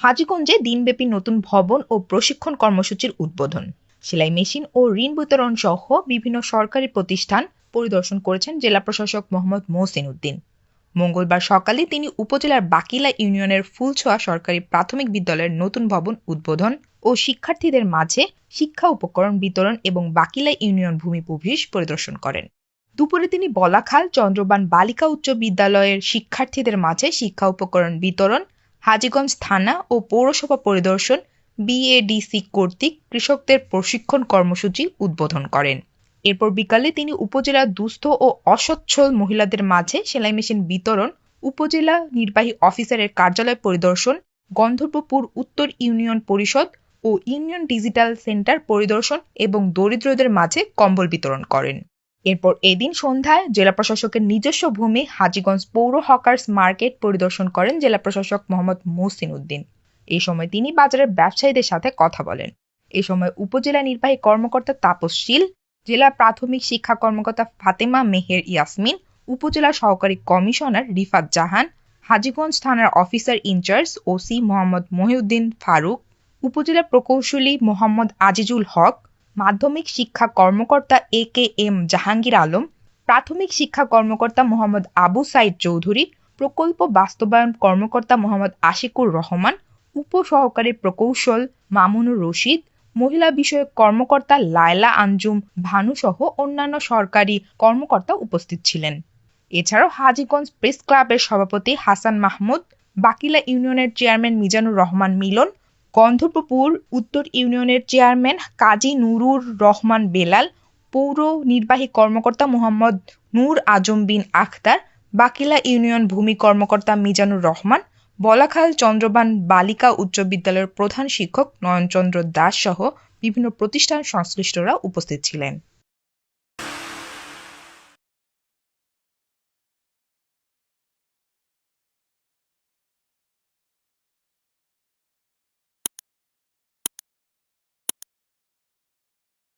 হাজীগঞ্জে দিনব্যাপী নতুন ভবন ও প্রশিক্ষণ কর্মসূচির উদ্বোধন। সেলাই মেশিন ও ঋণ বিতরণ সহ বিভিন্ন সরকারি প্রতিষ্ঠান পরিদর্শন করেছেন জেলা প্রশাসক মোহাম্মদ মোহসিন উদ্দিন। মঙ্গলবার সকালে তিনি উপজেলার বাকিলা ইউনিয়নের ফুলছোয়া সরকারি প্রাথমিক বিদ্যালয়ের নতুন ভবন উদ্বোধন ও শিক্ষার্থীদের মাঝে শিক্ষা উপকরণ বিতরণ এবং বাকিলা ইউনিয়ন ভূমি প্রবেশ পরিদর্শন করেন। দুপুরে তিনি বলাখাল, চন্দ্রবান বালিকা উচ্চ বিদ্যালয়ের শিক্ষার্থীদের মাঝে শিক্ষা উপকরণ বিতরণ হাজীগঞ্জ থানা ও পৌরসভা পরিদর্শন বিএডিসি কর্তৃক কৃষকদের প্রশিক্ষণ কর্মসূচি উদ্বোধন করেন। এরপর বিকালে তিনি উপজেলার দুস্থ ও অসচ্ছল মহিলাদের মাঝে সেলাই মেশিন বিতরণ, উপজেলা নির্বাহী অফিসারের কার্যালয় পরিদর্শন, গন্ধর্বপুর উত্তর ইউনিয়ন পরিষদ ও ইউনিয়ন ডিজিটাল সেন্টার পরিদর্শন এবং দরিদ্রদের মাঝে কম্বল বিতরণ করেন। এরপর এদিন সন্ধ্যায় জেলা প্রশাসকের নিজস্ব ভূমি হাজীগঞ্জ পৌর হকার্স মার্কেট পরিদর্শন করেন জেলা প্রশাসক মোহাম্মদ মোহসিন উদ্দিন। এই সময় তিনি বাজারের ব্যবসায়ীদের সাথে কথা বলেন। এ সময় উপজেলা নির্বাহী কর্মকর্তা তাপস শীল, জেলা প্রাথমিক শিক্ষা কর্মকর্তা ফাতেমা মেহের ইয়াসমিন, উপজেলা সহকারী কমিশনার রিফাত জাহান, হাজীগঞ্জ থানার officer in charge OC Mohammad Mohiuddin Faruk, উপজেলা প্রকৌশলী মোহাম্মদ আজিজুল হক মাধ্যমিক শিক্ষা কর্মকর্তা A K M Jahangir Alam, প্রাথমিক শিক্ষা কর্মকর্তা মোহাম্মদ আবু সাইদ চৌধুরী, প্রকল্প বাস্তবায়ন কর্মকর্তা মোহাম্মদ আশিকুর রহমান, উপসহকারী প্রকৌশল মামুনুর রশিদ, মহিলা বিষয়ক কর্মকর্তা লায়লা আঞ্জুম ভানু সহ অন্যান্য সরকারি কর্মকর্তা উপস্থিত ছিলেন। এছাড়াও হাজীগঞ্জ প্রেস ক্লাবের সভাপতি হাসান মাহমুদ, বাকিলা ইউনিয়নের চেয়ারম্যান মিজানুর রহমান মিলন গন্ধর্বপুর উত্তর ইউনিয়নের চেয়ারম্যান কাজী নুরুর রহমান বেলাল, পৌর নির্বাহী কর্মকর্তা মোহাম্মদ নূর আজম বিন আখতার, বাকিলা ইউনিয়ন ভূমি কর্মকর্তা মিজানুর রহমান, বলাখাল চন্দ্রবান বালিকা উচ্চ বিদ্যালয়ের প্রধান শিক্ষক নয়নচন্দ্র দাস সহ বিভিন্ন প্রতিষ্ঠান সংশ্লিষ্টরা উপস্থিত ছিলেন।